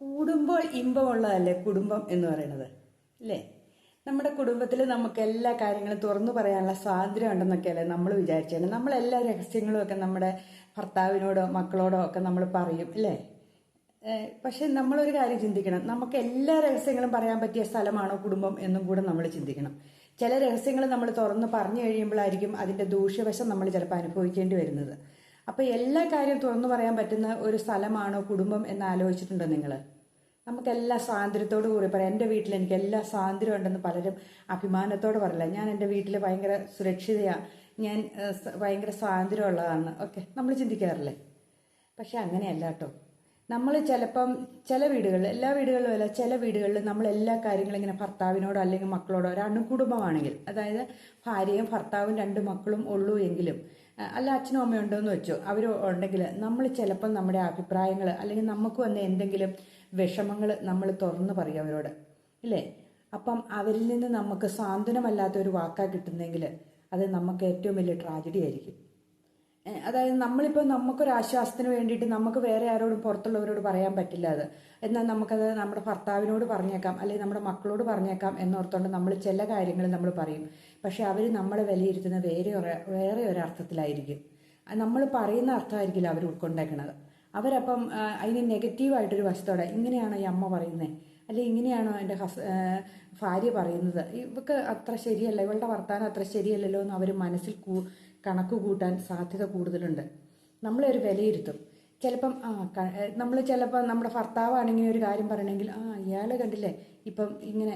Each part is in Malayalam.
കൂടുമ്പോൾ ഇമ്പമുള്ളതല്ലേ കുടുംബം എന്ന് പറയുന്നത്? അല്ലേ? നമ്മുടെ കുടുംബത്തിൽ നമുക്ക് എല്ലാ കാര്യങ്ങളും തുറന്നു പറയാനുള്ള സ്വാതന്ത്ര്യം ഉണ്ടെന്നൊക്കെയല്ലേ നമ്മൾ വിചാരിച്ചത് നമ്മളെല്ലാ രഹസ്യങ്ങളും ഒക്കെ നമ്മുടെ ഭർത്താവിനോടോ മക്കളോടോ ഒക്കെ നമ്മൾ പറയും അല്ലേ? പക്ഷെ നമ്മളൊരു കാര്യം ചിന്തിക്കണം. നമുക്ക് എല്ലാ രഹസ്യങ്ങളും പറയാൻ പറ്റിയ സ്ഥലമാണോ കുടുംബം എന്നും കൂടെ നമ്മൾ ചിന്തിക്കണം. ചില രഹസ്യങ്ങൾ നമ്മൾ തുറന്ന് പറഞ്ഞു കഴിയുമ്പോഴായിരിക്കും അതിന്റെ ദൂഷ്യവശം നമ്മൾ ചിലപ്പോൾ അനുഭവിക്കേണ്ടി വരുന്നത്. അപ്പോൾ എല്ലാ കാര്യവും തുറന്നു പറയാൻ പറ്റുന്ന ഒരു സ്ഥലമാണോ കുടുംബം എന്ന് ആലോചിച്ചിട്ടുണ്ടോ നിങ്ങൾ നമുക്കെല്ലാ സ്വാതന്ത്ര്യത്തോടു കൂടി പറയാം. എന്റെ വീട്ടിൽ എനിക്ക് എല്ലാ സ്വാതന്ത്ര്യം ഉണ്ടെന്ന് പലരും അഭിമാനത്തോടെ പറയില്ല. ഞാൻ എന്റെ വീട്ടിൽ ഭയങ്കര സുരക്ഷിതയാണ് ഞാൻ ഭയങ്കര സ്വാതന്ത്ര്യം ഭയങ്കര സ്വാതന്ത്ര്യമുള്ളതാണ്. ഓക്കെ നമ്മൾ ചിന്തിക്കാറില്ലേ? പക്ഷെ അങ്ങനെയല്ല കേട്ടോ. നമ്മൾ ചിലപ്പം ചില വീടുകളിൽ എല്ലാ വീടുകളിലും അല്ല ചില വീടുകളിൽ നമ്മൾ എല്ലാ കാര്യങ്ങളും ഇങ്ങനെ ഭർത്താവിനോടോ അല്ലെങ്കിൽ മക്കളോടോ ഒരു അണുകുടുംബമാണെങ്കിൽ അതായത് ഭാര്യയും ഭർത്താവും രണ്ട് മക്കളും ഉള്ളൂ എങ്കിലും അല്ല അച്ഛനും അമ്മയും ഉണ്ടോ എന്ന് വെച്ചോ അവർ ഉണ്ടെങ്കിൽ നമ്മൾ ചിലപ്പം നമ്മുടെ അഭിപ്രായങ്ങൾ അല്ലെങ്കിൽ നമുക്ക് വന്ന എന്തെങ്കിലും വിഷമങ്ങൾ നമ്മൾ തുറന്നു പറയും അവരോട്. ഇല്ലേ? അപ്പം അവരിൽ നിന്ന് നമുക്ക് സാന്ത്വനമല്ലാത്ത ഒരു വാക്കാ കിട്ടുന്നെങ്കിൽ അത് നമുക്ക് ഏറ്റവും വലിയ ട്രാജഡി ആയിരിക്കും. അതായത് നമ്മളിപ്പോൾ നമുക്കൊരു ആശ്വാസത്തിന് വേണ്ടിയിട്ട് നമുക്ക് വേറെ ആരോടും പുറത്തുള്ളവരോട് പറയാൻ പറ്റില്ല അത്. എന്നാൽ നമുക്കത് നമ്മുടെ ഭർത്താവിനോട് പറഞ്ഞേക്കാം അല്ലെങ്കിൽ നമ്മുടെ മക്കളോട് പറഞ്ഞേക്കാം എന്നോർത്തുകൊണ്ട് നമ്മൾ ചില കാര്യങ്ങൾ നമ്മൾ പറയും. പക്ഷെ അവർ നമ്മളെ വിലയിരുത്തുന്ന വേറെ വേറെ ഒരർത്ഥത്തിലായിരിക്കും. നമ്മൾ പറയുന്ന അർത്ഥമായിരിക്കില്ല അവർ ഉൾക്കൊണ്ടേക്കണത്. അവരപ്പം അതിന് നെഗറ്റീവായിട്ടൊരു വശത്തോടെ ഇങ്ങനെയാണോ ഈ അമ്മ പറയുന്നത് അല്ലെ ഇങ്ങനെയാണോ എന്റെ ഹസ് ഭാര്യ പറയുന്നത്. ഇവക്ക് അത്ര ശരിയല്ല ഇവളുടെ വർത്താനം അത്ര ശരിയല്ലല്ലോ എന്ന് അവർ മനസ്സിൽ കൂ കണക്ക് കൂട്ടാൻ സാധ്യത കൂടുതലുണ്ട്. നമ്മളെ ഒരു വിലയിരുത്തും. ചിലപ്പം ആ നമ്മൾ ചിലപ്പോൾ നമ്മുടെ ഭർത്താവാണെങ്കിൽ ഒരു കാര്യം പറയണമെങ്കിൽ ആ ഇയാൾ കണ്ടില്ലേ ഇപ്പം ഇങ്ങനെ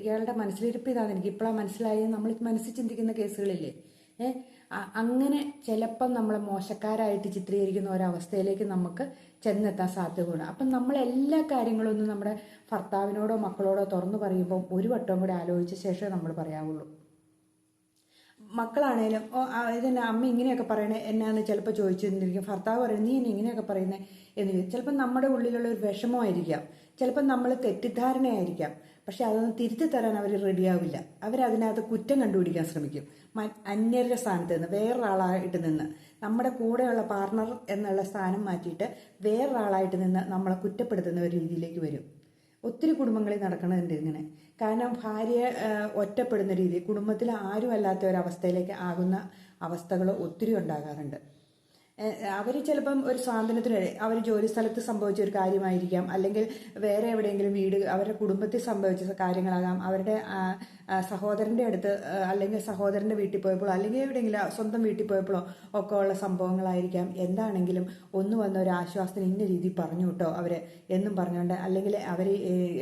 ഇയാളുടെ മനസ്സിലിരുപ്പ് ഇതാണ് എനിക്ക് ഇപ്പോഴാണ് മനസ്സിലായത് നമ്മൾ മനസ്സിൽ ചിന്തിക്കുന്ന കേസുകളില്ലേ. ഏ അ- അങ്ങനെ ചിലപ്പം നമ്മളെ മോശക്കാരായിട്ട് ചിത്രീകരിക്കുന്ന ഒരവസ്ഥയിലേക്ക് നമുക്ക് ചെന്നെത്താൻ സാധ്യതയുണ്ട്. അപ്പം നമ്മൾ എല്ലാ കാര്യങ്ങളും ഒന്നും നമ്മുടെ ഭർത്താവിനോടോ മക്കളോടോ തുറന്നു പറയുമ്പോൾ ഒരു വട്ടം കൂടി ആലോചിച്ച ശേഷമേ നമ്മൾ പറയാവുള്ളൂ. മക്കളാണേലും ഓ ഇതെന്നെ അമ്മ ഇങ്ങനെയൊക്കെ പറയണേ എന്നാന്ന് ചിലപ്പോൾ ചോദിച്ചിരുന്നിരിക്കും ഭർത്താവ് പറയുന്നത് നീ എന്നെ ഇങ്ങനെയൊക്കെ പറയുന്നത് എന്ന് ചോദിച്ചു ചിലപ്പോൾ നമ്മുടെ ഉള്ളിലുള്ള ഒരു വിഷമമായിരിക്കാം. ചിലപ്പോൾ നമ്മൾ തെറ്റിദ്ധാരണയായിരിക്കാം. പക്ഷെ അതൊന്നും തിരുത്തി തരാൻ അവർ റെഡിയാവില്ല. അവരതിനകത്ത് കുറ്റം കണ്ടുപിടിക്കാൻ ശ്രമിക്കും. അന്യരുടെ സ്ഥാനത്ത് നിന്ന് വേറൊരാളായിട്ട് നിന്ന് നമ്മുടെ കൂടെയുള്ള പാർട്ണർ എന്നുള്ള സ്ഥാനം മാറ്റിയിട്ട് വേറൊരാളായിട്ട് നിന്ന് നമ്മളെ കുറ്റപ്പെടുത്തുന്ന ഒരു രീതിയിലേക്ക് വരും. ഒത്തിരി കുടുംബങ്ങളിൽ നടക്കണതുണ്ട് ഇങ്ങനെ. കാരണം ഭാര്യയെ ഒറ്റപ്പെടുന്ന രീതി കുടുംബത്തിൽ ആരും അല്ലാത്ത ഒരവസ്ഥയിലേക്ക് ആകുന്ന അവസ്ഥകൾ ഒത്തിരി ഉണ്ടാകാറുണ്ട്. അവർ ചിലപ്പം ഒരു സ്വാതന്ത്ര്യത്തിന് അവർ ജോലി സ്ഥലത്ത് സംഭവിച്ച ഒരു കാര്യമായിരിക്കാം. അല്ലെങ്കിൽ വേറെ എവിടെയെങ്കിലും വീട് അവരുടെ കുടുംബത്തിൽ സംഭവിച്ച കാര്യങ്ങളാകാം. അവരുടെ സഹോദരന്റെ അടുത്ത് അല്ലെങ്കിൽ സഹോദരന്റെ വീട്ടിൽ പോയപ്പോഴോ അല്ലെങ്കിൽ എവിടെയെങ്കിലും സ്വന്തം വീട്ടിൽ പോയപ്പോഴോ ഒക്കെ ഉള്ള സംഭവങ്ങളായിരിക്കാം. എന്താണെങ്കിലും ഒന്ന് വന്ന ഒരു ആശ്വാസത്തിന് ഇന്ന രീതിയിൽ പറഞ്ഞു കേട്ടോ അവർ എന്നും പറഞ്ഞുകൊണ്ട്. അല്ലെങ്കിൽ അവർ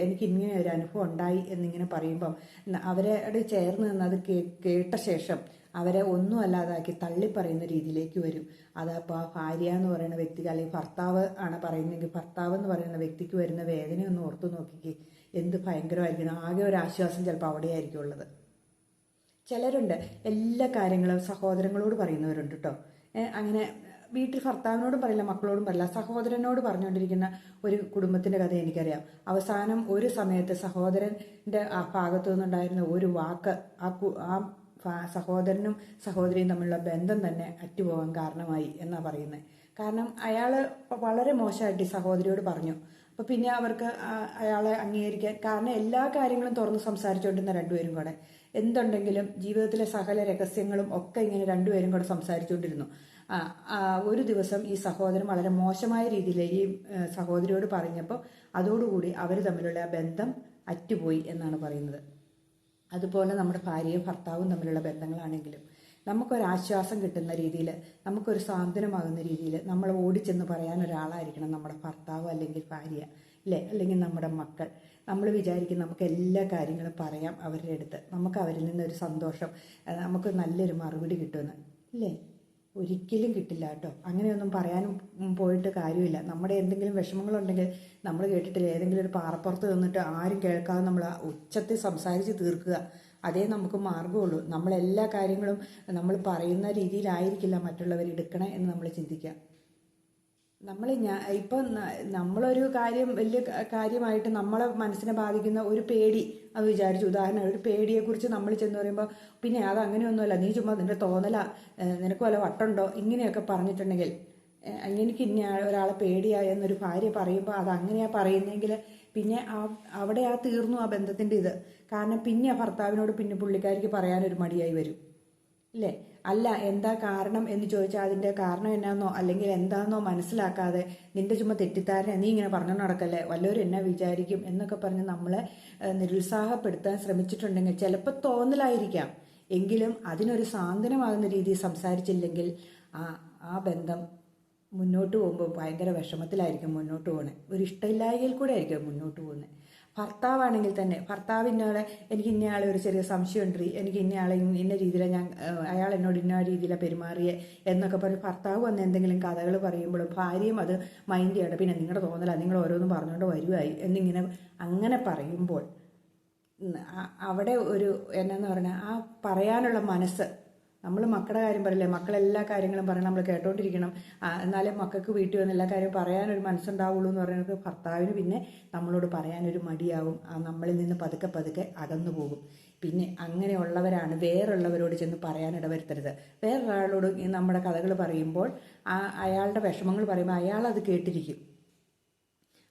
എനിക്ക് ഇങ്ങനെ ഒരു അനുഭവം ഉണ്ടായി എന്നിങ്ങനെ പറയുമ്പം അവരോട് ചേർന്ന് നിന്ന് അത് കേട്ട ശേഷം അവരെ ഒന്നും അല്ലാതാക്കി തള്ളിപ്പറയുന്ന രീതിയിലേക്ക് വരും. അതപ്പോൾ ആ ഭാര്യ എന്ന് പറയുന്ന വ്യക്തിക്ക് അല്ലെങ്കിൽ ഭർത്താവ് ആണ് പറയുന്നതെങ്കിൽ ഭർത്താവ് എന്ന് പറയുന്ന വ്യക്തിക്ക് വരുന്ന വേദന ഒന്ന് ഓർത്തു നോക്കിക്കേ. എന്ത് ഭയങ്കരമായിരിക്കണം. ആകെ ഒരു ആശ്വാസം ചിലപ്പോൾ അവിടെയായിരിക്കും ഉള്ളത്. ചിലരുണ്ട് എല്ലാ കാര്യങ്ങളും സഹോദരങ്ങളോട് പറയുന്നവരുണ്ട് കേട്ടോ അങ്ങനെ വീട്ടിൽ ഭർത്താവിനോടും പറയില്ല മക്കളോടും പറയില്ല. സഹോദരനോട് പറഞ്ഞുകൊണ്ടിരിക്കുന്ന ഒരു കുടുംബത്തിന്റെ കഥ എനിക്കറിയാം. അവസാനം ഒരു സമയത്ത് സഹോദരന്റെ ആ ഭാഗത്തു നിന്നുണ്ടായിരുന്ന ഒരു വാക്ക് ആ ആ സഹോദരനും സഹോദരിയും തമ്മിലുള്ള ബന്ധം തന്നെ അറ്റുപോകാൻ കാരണമായി എന്നാണ് പറയുന്നത് കാരണം അയാൾ വളരെ മോശമായിട്ട് സഹോദരിയോട് പറഞ്ഞു. അപ്പൊ പിന്നെ അവർക്ക് അയാളെ അംഗീകരിക്കാൻ കാരണം എല്ലാ കാര്യങ്ങളും തുറന്ന് സംസാരിച്ചുകൊണ്ടിരുന്ന രണ്ടുപേരും കൂടെ. എന്തുണ്ടെങ്കിലും ജീവിതത്തിലെ സകല രഹസ്യങ്ങളും ഒക്കെ ഇങ്ങനെ രണ്ടുപേരും കൂടെ സംസാരിച്ചുകൊണ്ടിരുന്നു ഒരു ദിവസം ഈ സഹോദരൻ വളരെ മോശമായ രീതിയിൽ ഈ സഹോദരിയോട് പറഞ്ഞപ്പോൾ അതോടുകൂടി അവർ തമ്മിലുള്ള ബന്ധം അറ്റുപോയി എന്നാണ് പറയുന്നത്. അതുപോലെ നമ്മുടെ ഭാര്യയും ഭർത്താവും തമ്മിലുള്ള ബന്ധങ്ങളാണെങ്കിലും നമുക്കൊരാശ്വാസം കിട്ടുന്ന രീതിയിൽ നമുക്കൊരു സാന്ത്വനമാകുന്ന രീതിയിൽ നമ്മൾ ഓടിച്ചെന്ന് പറയാൻ ഒരാളായിരിക്കണം നമ്മുടെ ഭർത്താവ് അല്ലെങ്കിൽ ഭാര്യ അല്ലേ? അല്ലെങ്കിൽ നമ്മുടെ മക്കൾ. നമ്മൾ വിചാരിക്കും നമുക്ക് എല്ലാ കാര്യങ്ങളും പറയാം അവരുടെ അടുത്ത്. നമുക്ക് അവരിൽ നിന്നൊരു സന്തോഷം നമുക്ക് നല്ലൊരു മറുപടി കിട്ടുമെന്ന് ഇല്ലേ ഒരിക്കലും കിട്ടില്ല കേട്ടോ. അങ്ങനെയൊന്നും പറയാനും പോയിട്ട് കാര്യമില്ല. നമ്മുടെ എന്തെങ്കിലും വിഷമങ്ങളുണ്ടെങ്കിൽ നമ്മൾ കേട്ടിട്ടില്ല? ഏതെങ്കിലും ഒരു പാറപ്പുറത്ത് നിന്നിട്ട് ആരും കേൾക്കാതെ നമ്മൾ ഉച്ചത്തിൽ സംസാരിച്ച് തീർക്കുക. അതേ നമുക്ക് മാർഗമുള്ളൂ നമ്മളെല്ലാ കാര്യങ്ങളും നമ്മൾ പറയുന്ന രീതിയിലായിരിക്കില്ല മറ്റുള്ളവർ എടുക്കണേ എന്ന് നമ്മൾ ചിന്തിക്കുക. നമ്മൾ ഞാൻ ഇപ്പം നമ്മളൊരു കാര്യം വലിയ കാര്യമായിട്ട് നമ്മളെ മനസ്സിനെ ബാധിക്കുന്ന ഒരു പേടി അത് വിചാരിച്ചു. ഉദാഹരണം ഒരു പേടിയെക്കുറിച്ച് നമ്മൾ ചെന്ന് പറയുമ്പോൾ പിന്നെ അത് അങ്ങനെയൊന്നുമല്ല. നീ ചുമ്മാ നിന്റെ തോന്നല. നിനക്ക് വല്ല വട്ടുണ്ടോ ഇങ്ങനെയൊക്കെ പറഞ്ഞിട്ടുണ്ടെങ്കിൽ എനിക്ക് ഇന്ന ഒരാളെ പേടിയായെന്നൊരു ഭാര്യ പറയുമ്പോൾ അത് അങ്ങനെയാ പറയുന്നെങ്കിൽ പിന്നെ അവിടെ ആ തീർന്നു ആ ബന്ധത്തിന്റെ ഇത്. കാരണം പിന്നെ ആ ഭർത്താവിനോട് പിന്നെ പുള്ളിക്കാരിക്ക് പറയാനൊരു മടിയായി വരും. ഇല്ലേ? അല്ല എന്താ കാരണം എന്ന് ചോദിച്ചാൽ അതിന്റെ കാരണം എന്നാന്നോ അല്ലെങ്കിൽ എന്താന്നോ മനസ്സിലാക്കാതെ നിന്റെ ചുമ തെറ്റിദ്ധാരണ നീ ഇങ്ങനെ പറഞ്ഞു നടക്കല്ലേ? വല്ലവരും എന്നെ വിചാരിക്കും എന്നൊക്കെ പറഞ്ഞ് നമ്മളെ നിരുത്സാഹപ്പെടുത്താൻ ശ്രമിച്ചിട്ടുണ്ടെങ്കിൽ ചിലപ്പോൾ തോന്നലായിരിക്കാം. എങ്കിലും അതിനൊരു സാന്ത്വനമാകുന്ന രീതിയിൽ സംസാരിച്ചില്ലെങ്കിൽ ആ ആ ബന്ധം മുന്നോട്ട് പോകുമ്പോൾ ഭയങ്കര വിഷമത്തിലായിരിക്കും മുന്നോട്ട് പോകുന്നത് ഒരു ഇഷ്ടമില്ലായ്കയിൽ കൂടെ ആയിരിക്കും മുന്നോട്ട് പോകുന്നത്. ഭർത്താവാണെങ്കിൽ തന്നെ ഭർത്താവിനോട് എനിക്ക് ഇന്നയാളെ ഒരു ചെറിയ സംശയമുണ്ട്. എനിക്ക് ഇന്നയാളെ ഇന്ന- രീതിയിലെ ഞാൻ അയാൾ എന്നോട് ഇന്ന രീതിയിലാണ് പെരുമാറിയേ എന്നൊക്കെ പറഞ്ഞ് ഭർത്താവ് വന്ന് എന്തെങ്കിലും കഥകൾ പറയുമ്പോഴും ഭാര്യയും അത് മൈൻഡ് ചെയ്യണം പിന്നെ നിങ്ങളുടെ തോന്നല നിങ്ങൾ ഓരോന്നും പറഞ്ഞുകൊണ്ട് വരുവായി എന്നിങ്ങനെ അങ്ങനെ പറയുമ്പോൾ അവിടെ ഒരു എന്നാന്ന് പറഞ്ഞാൽ ആ പറയാനുള്ള മനസ്സ് നമ്മൾ മക്കളുടെ കാര്യം പറയില്ലേ? മക്കളെല്ലാ കാര്യങ്ങളും പറയണം നമ്മൾ കേട്ടോണ്ടിരിക്കണം. എന്നാലേ മക്കൾക്ക് വീട്ടിൽ വന്ന് എല്ലാ കാര്യവും പറയാനൊരു മനസ്സുണ്ടാവുള്ളൂ എന്ന് പറയുന്നത് ഭർത്താവിന് പിന്നെ നമ്മളോട് പറയാനൊരു മടിയാവും. നമ്മളിൽ നിന്ന് പതുക്കെ പതുക്കെ അകന്നു പോകും. പിന്നെ അങ്ങനെയുള്ളവരാണ് വേറുള്ളവരോട് ചെന്ന് പറയാൻ വരുത്തരുത് വേറൊരാളോട് നമ്മുടെ കഥകൾ പറയുമ്പോൾ ആ അയാളുടെ വിഷമങ്ങൾ പറയുമ്പോൾ അയാൾ അത് കേട്ടിരിക്കും.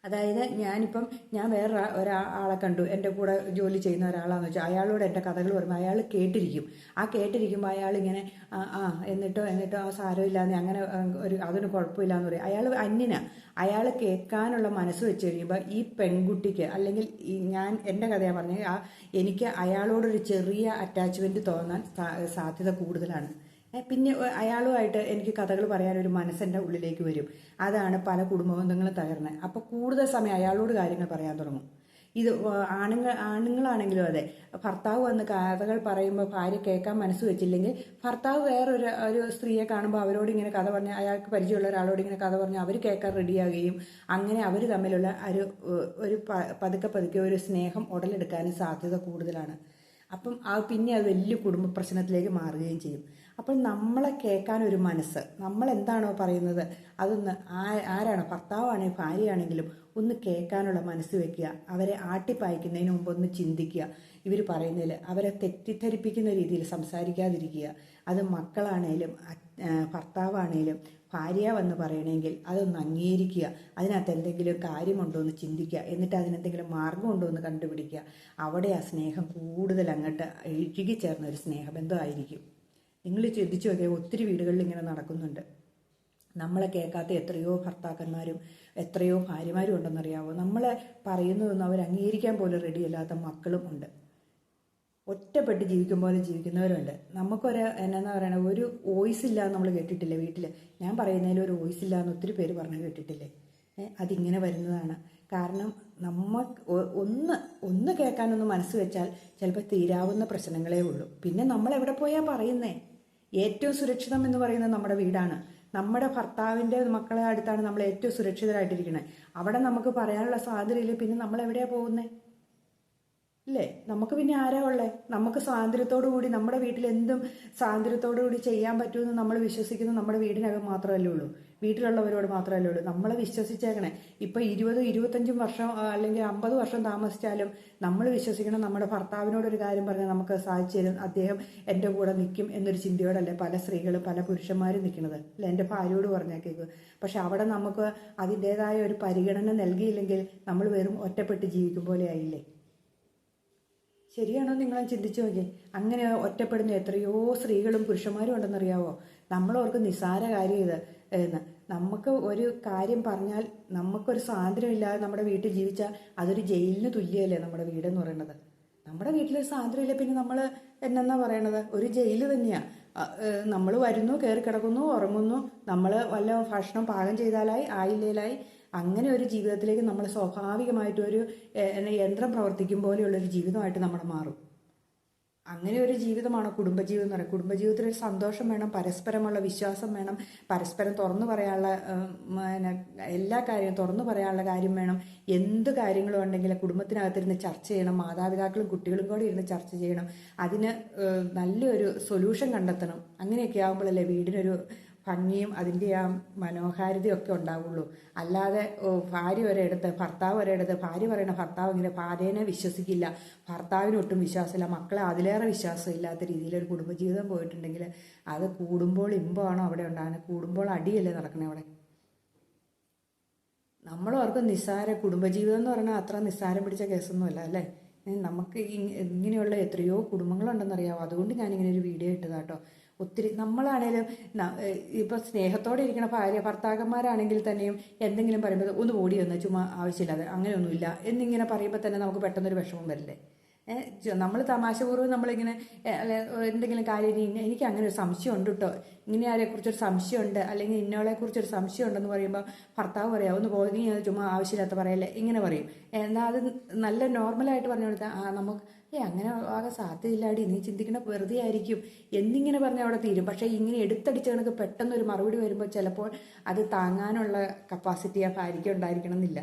അതായത് ഞാനിപ്പം ഞാൻ വേറെ ഒരാളെ കണ്ടു. എന്റെ കൂടെ ജോലി ചെയ്യുന്ന ഒരാളാന്ന് വെച്ചാൽ അയാളോട് എന്റെ കഥകൾ പറയുമ്പോൾ അയാൾ കേട്ടിരിക്കും. ആ കേട്ടിരിക്കുമ്പോൾ അയാൾ ഇങ്ങനെ ആ എന്നിട്ടോ എന്നിട്ടോ ആ സാരമില്ലാന്ന് അങ്ങനെ ഒരു അതിന് കുഴപ്പമില്ലാന്ന് പറയും. അയാൾ അന്യന. അയാൾ കേൾക്കാനുള്ള മനസ്സ് വെച്ച് കഴിയുമ്പോൾ ഈ പെൺകുട്ടിക്ക് അല്ലെങ്കിൽ ഞാൻ എന്റെ കഥയാണ് പറഞ്ഞത് ആ എനിക്ക് അയാളോടൊരു ചെറിയ അറ്റാച്ച്മെന്റ് തോന്നാൻ സാധ്യത കൂടുതലാണ്. പിന്നെ അയാളുമായിട്ട് എനിക്ക് കഥകൾ പറയാൻ ഒരു മനസ്സിന്റെ ഉള്ളിലേക്ക് വരും. അതാണ് പല കുടുംബബന്ധങ്ങളും തകർന്നത് അപ്പോൾ കൂടുതൽ സമയം അയാളോട് കാര്യങ്ങൾ പറയാൻ തുടങ്ങും. ഇത് ആണുങ്ങൾ ആണുങ്ങളാണെങ്കിലും അതെ. ഭർത്താവ് വന്ന് കഥകൾ പറയുമ്പോൾ ഭാര്യ കേൾക്കാൻ മനസ്സ് വെച്ചില്ലെങ്കിൽ ഭർത്താവ് വേറൊരു ഒരു സ്ത്രീയെ കാണുമ്പോൾ അവരോട് ഇങ്ങനെ കഥ പറഞ്ഞ് അയാൾക്ക് പരിചയമുള്ള ഒരാളോട് ഇങ്ങനെ കഥ പറഞ്ഞ് അവർ കേൾക്കാൻ റെഡിയാകുകയും അങ്ങനെ അവർ തമ്മിലുള്ള ഒരു ഒരു പതുക്കെ പതുക്കെ ഒരു സ്നേഹം ഉടലെടുക്കാനും സാധ്യത കൂടുതലാണ്. അപ്പം ആ പിന്നെ അത് വലിയ കുടുംബ പ്രശ്നത്തിലേക്ക് മാറുകയും ചെയ്യും. അപ്പോൾ നമ്മളെ കേൾക്കാൻ ഒരു മനസ്സ്. നമ്മൾ എന്താണോ പറയുന്നത്? അതൊന്ന് ആരാണോ? ഭർത്താവാണെങ്കിൽ ഭാര്യയാണെങ്കിലും ഒന്ന് കേൾക്കാനുള്ള മനസ്സ് വെക്കുക. അവരെ ആട്ടിപ്പായിക്കുന്നതിന് മുമ്പ് ഒന്ന് ചിന്തിക്കുക. ഇവർ പറയുന്നതിൽ അവരെ തെറ്റിദ്ധരിപ്പിക്കുന്ന രീതിയിൽ സംസാരിക്കാതിരിക്കുക. അത് മക്കളാണേലും ഭർത്താവാണേലും ഭാര്യ വന്ന് പറയണമെങ്കിൽ അതൊന്ന് അംഗീകരിക്കുക. അതിനകത്ത് എന്തെങ്കിലും കാര്യമുണ്ടോ എന്ന് ചിന്തിക്കുക. എന്നിട്ട് അതിനെന്തെങ്കിലും മാർഗമുണ്ടോ എന്ന് കണ്ടുപിടിക്കുക. അവിടെ ആ സ്നേഹം കൂടുതൽ അങ്ങോട്ട് ഇഴുകിച്ചേർന്ന ഒരു സ്നേഹബന്ധമായിരിക്കും നിങ്ങൾ ചിന്തിച്ചു നോക്കിയാൽ ഒത്തിരി വീടുകളിൽ ഇങ്ങനെ നടക്കുന്നുണ്ട്. നമ്മളെ കേൾക്കാത്ത എത്രയോ ഭർത്താക്കന്മാരും എത്രയോ ഭാര്യമാരും ഉണ്ടെന്നറിയാവോ? നമ്മളെ പറയുന്നതൊന്നും അവർ അംഗീകരിക്കാൻ പോലും റെഡിയല്ലാത്ത മക്കളും ഉണ്ട്. ഒറ്റപ്പെട്ട് ജീവിക്കും പോലെ ജീവിക്കുന്നവരുണ്ട്. നമുക്കൊരു എന്നാ പറയണ ഒരു വോയിസ് ഇല്ലാന്ന് നമ്മൾ കേട്ടിട്ടില്ല വീട്ടിൽ ഞാൻ പറയുന്നതിൽ ഒരു വോയിസ് ഇല്ല എന്ന് ഒത്തിരി പേര് പറഞ്ഞു കേട്ടിട്ടില്ലേ? അതിങ്ങനെ വരുന്നതാണ്. കാരണം നമ്മ ഒന്ന് ഒന്ന് കേൾക്കാനൊന്ന് മനസ്സ് വെച്ചാൽ ചിലപ്പോൾ തീരാവുന്ന പ്രശ്നങ്ങളേ ഉള്ളൂ. പിന്നെ നമ്മൾ എവിടെ പോയാൽ പറയുന്നേ? ഏറ്റവും സുരക്ഷിതം എന്ന് പറയുന്നത് നമ്മുടെ വീടാണ്. നമ്മുടെ ഭർത്താവിന്റെ മക്കളെ അടുത്താണ് നമ്മൾ ഏറ്റവും സുരക്ഷിതരായിട്ടിരിക്കുന്നത് അവിടെ നമുക്ക് പറയാനുള്ള സ്വാതന്ത്ര്യമില്ല? പിന്നെ നമ്മൾ എവിടെയാണ് പോകുന്നത് ഇല്ലേ? നമുക്ക് പിന്നെ ആരാ ഉള്ളേ? നമുക്ക് സ്വാതന്ത്ര്യത്തോടു കൂടി നമ്മുടെ വീട്ടിൽ എന്തും സ്വാതന്ത്ര്യത്തോടു കൂടി ചെയ്യാൻ പറ്റുമെന്ന് നമ്മൾ വിശ്വസിക്കുന്നത് നമ്മുടെ വീടിനകം മാത്രമല്ലേ ഉള്ളൂ. വീട്ടിലുള്ളവരോട് മാത്രമല്ലേ ഉള്ളൂ. നമ്മളെ വിശ്വസിച്ചേക്കണേ. ഇപ്പൊ ഇരുപതും ഇരുപത്തഞ്ചും വർഷം അല്ലെങ്കിൽ അമ്പത് വർഷം താമസിച്ചാലും നമ്മൾ വിശ്വസിക്കണം. നമ്മുടെ ഭർത്താവിനോട് ഒരു കാര്യം പറഞ്ഞാൽ നമുക്ക് സാധിച്ചു തരും. അദ്ദേഹം എന്റെ കൂടെ നിൽക്കും എന്നൊരു ചിന്തയോടല്ലേ പല സ്ത്രീകളും പല പുരുഷന്മാരും നിൽക്കുന്നത് അല്ല? എന്റെ ഭാര്യയോട് പറഞ്ഞാൽ കേൾക്കുക പക്ഷെ അവിടെ നമുക്ക് അതിന്റെതായ ഒരു പരിഗണന നൽകിയില്ലെങ്കിൽ നമ്മൾ വെറും ഒറ്റപ്പെട്ട് ജീവിക്കും പോലെ ആയില്ലേ? ശരിയാണോ നിങ്ങളെ ചിന്തിച്ചു നോക്കി അങ്ങനെ ഒറ്റപ്പെടുന്ന എത്രയോ സ്ത്രീകളും പുരുഷന്മാരും ഉണ്ടെന്നറിയാവോ? നമ്മളവർക്ക് നിസ്സാര കാര്യം ഇത്. എന്ന്. നമുക്ക് ഒരു കാര്യം പറഞ്ഞാൽ നമുക്കൊരു സ്വാതന്ത്ര്യമില്ലാതെ നമ്മുടെ വീട്ടിൽ ജീവിച്ചാൽ അതൊരു ജയിലിന് തുല്യമല്ലേ നമ്മുടെ വീടെന്ന് പറയുന്നത് നമ്മുടെ വീട്ടിലൊരു സ്വാതന്ത്ര്യമില്ല പിന്നെ നമ്മൾ എന്നാ പറയണത്? ഒരു ജയിൽ തന്നെയാണ് നമ്മൾ വരുന്നു കയറി കിടക്കുന്നു ഉറങ്ങുന്നു നമ്മൾ വല്ല ഭക്ഷണം പാകം ചെയ്താലായി ആയില്ലേലായി അങ്ങനെ ഒരു ജീവിതത്തിലേക്ക് നമ്മൾ സ്വാഭാവികമായിട്ട് ഒരു ഏഹ്, യന്ത്രം പ്രവർത്തിക്കും പോലെയുള്ള ഒരു ജീവിതമായിട്ട് നമ്മൾ മാറും. അങ്ങനെ ഒരു ജീവിതമാണ് കുടുംബജീവിതം എന്ന് പറയുന്നത്. കുടുംബജീവിതത്തിൽ ഒരു സന്തോഷം വേണം പരസ്പരമുള്ള വിശ്വാസം വേണം പരസ്പരം തുറന്നു പറയാനുള്ള എല്ലാ കാര്യവും തുറന്നു പറയാനുള്ള കാര്യം വേണം. എന്ത് കാര്യങ്ങളും ഉണ്ടെങ്കിൽ കുടുംബത്തിനകത്തിരുന്ന് ചർച്ച ചെയ്യണം മാതാപിതാക്കളും കുട്ടികളും കൂടി ഇരുന്ന് ചർച്ച ചെയ്യണം. അതിന് നല്ലൊരു സൊല്യൂഷൻ കണ്ടെത്തണം. അങ്ങനെയൊക്കെ ആകുമ്പോഴല്ലേ വീടിനൊരു ഭംഗിയും അതിന്റെ ആ മനോഹാരിതയും ഒക്കെ ഉണ്ടാവുള്ളൂ. അല്ലാതെ ഭാര്യ ഒരിടത്ത് ഭർത്താവ് ഒരിടത്ത് ഭാര്യ പറയുന്ന ഭർത്താവ് ഇങ്ങനെ ഭാര്യനെ വിശ്വസിക്കില്ല. ഭർത്താവിന് ഒട്ടും വിശ്വാസമില്ല. മക്കളെ അതിലേറെ വിശ്വാസം ഇല്ലാത്ത രീതിയിൽ ഒരു കുടുംബജീവിതം പോയിട്ടുണ്ടെങ്കിൽ അത് കൂടുമ്പോൾ ഇമ്പമാണോ അവിടെ ഉണ്ടാകുന്നത്? കൂടുമ്പോൾ അടിയല്ലേ നടക്കണേ അവിടെ? നമ്മളവർക്ക് നിസ്സാര കുടുംബജീവിതം എന്ന് പറഞ്ഞാൽ അത്ര നിസ്സാരം പിടിച്ച കേസൊന്നുമല്ല അല്ലേ? നമുക്ക് ഇങ്ങനെയുള്ള എത്രയോ കുടുംബങ്ങളുണ്ടെന്നറിയാവോ? അതുകൊണ്ട് ഞാനിങ്ങനെ ഒരു വീഡിയോ ഇട്ടതാട്ടോ. ഒത്തിരി നമ്മളാണേലും ഇപ്പോൾ സ്നേഹത്തോടെ ഇരിക്കുന്ന ഭാര്യ ഭർത്താക്കന്മാരാണെങ്കിൽ തന്നെയും എന്തെങ്കിലും പറയുമ്പോൾ ഒന്ന് ഓടി വന്ന് ചുമ്മാ ആവശ്യമില്ലാതെ അങ്ങനെയൊന്നുമില്ല എന്നിങ്ങനെ പറയുമ്പോൾ തന്നെ നമുക്ക് പെട്ടെന്നൊരു വിഷമം വരില്ലേ? നമ്മൾ തമാശപൂർവം നമ്മളിങ്ങനെ എന്തെങ്കിലും കാര്യം എനിക്ക് അങ്ങനെ ഒരു സംശയം ഉണ്ട് കേട്ടോ ഇങ്ങനെ ആരെ കുറിച്ചൊരു സംശയമുണ്ട് അല്ലെങ്കിൽ ഇന്നോളെ കുറിച്ചൊരു സംശയം ഉണ്ടെന്ന് പറയുമ്പോൾ ഭർത്താവ് പറയാം ഒന്ന് പോയി നീ അത് ചുമ്മാ ആവശ്യമില്ലാത്ത പറയല്ലേ ഇങ്ങനെ പറയും. എന്നാൽ അത് നല്ല നോർമലായിട്ട് പറഞ്ഞു കൊടുത്താൽ ആ നമുക്ക് ഏ അങ്ങനെ ആകെ സാധ്യതയില്ലാടി നീ ചിന്തിക്കണ വെറുതെ ആയിരിക്കും. എന്നിങ്ങനെ പറഞ്ഞാൽ അവിടെ തീരും. പക്ഷേ ഇങ്ങനെ എടുത്തടിച്ച കണക്ക് പെട്ടെന്ന് ഒരു മറുപടി വരുമ്പോൾ ചിലപ്പോൾ അത് താങ്ങാനുള്ള കപ്പാസിറ്റി ആ ഭാര്യയ്ക്ക് ഉണ്ടായിരിക്കണം എന്നില്ല.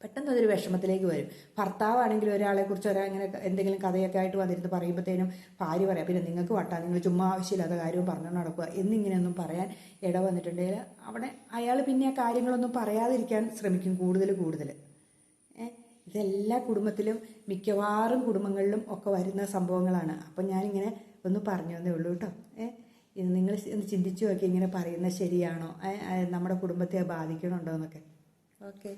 പെട്ടെന്ന് അതൊരു വിഷമത്തിലേക്ക് വരും. ഭർത്താവാണെങ്കിൽ ഒരാളെ കുറിച്ച് ഒരാ ഇങ്ങനെ എന്തെങ്കിലും കഥയൊക്കെ ആയിട്ട് വന്നിരുന്ന് പറയുമ്പോഴത്തേനും ഭാര്യ പറയാം പിന്നെ നിങ്ങൾക്ക് വട്ടാ നിങ്ങൾ ചുമ്മാ ആവശ്യമില്ലാത്ത കാര്യവും പറഞ്ഞു നടക്കുക. എന്നിങ്ങനെയൊന്നും പറയാൻ ഇട വന്നിട്ടുണ്ടെങ്കിൽ അവിടെ അയാൾ പിന്നെ ആ കാര്യങ്ങളൊന്നും പറയാതിരിക്കാൻ ശ്രമിക്കും കൂടുതൽ കൂടുതൽ. ഇതെല്ലാ കുടുംബത്തിലും മിക്കവാറും കുടുംബങ്ങളിലും ഒക്കെ വരുന്ന സംഭവങ്ങളാണ്. അപ്പം ഞാനിങ്ങനെ ഒന്ന് പറഞ്ഞു തന്നേ ഉള്ളൂ കേട്ടോ. ഏ ഇത് നിങ്ങൾ ഒന്ന് ചിന്തിച്ചു നോക്കി ഇങ്ങനെ പറയുന്നത് ശരിയാണോ? നമ്മുടെ കുടുംബത്തെ ബാധിക്കണുണ്ടോ എന്നൊക്കെ. ഓക്കെ.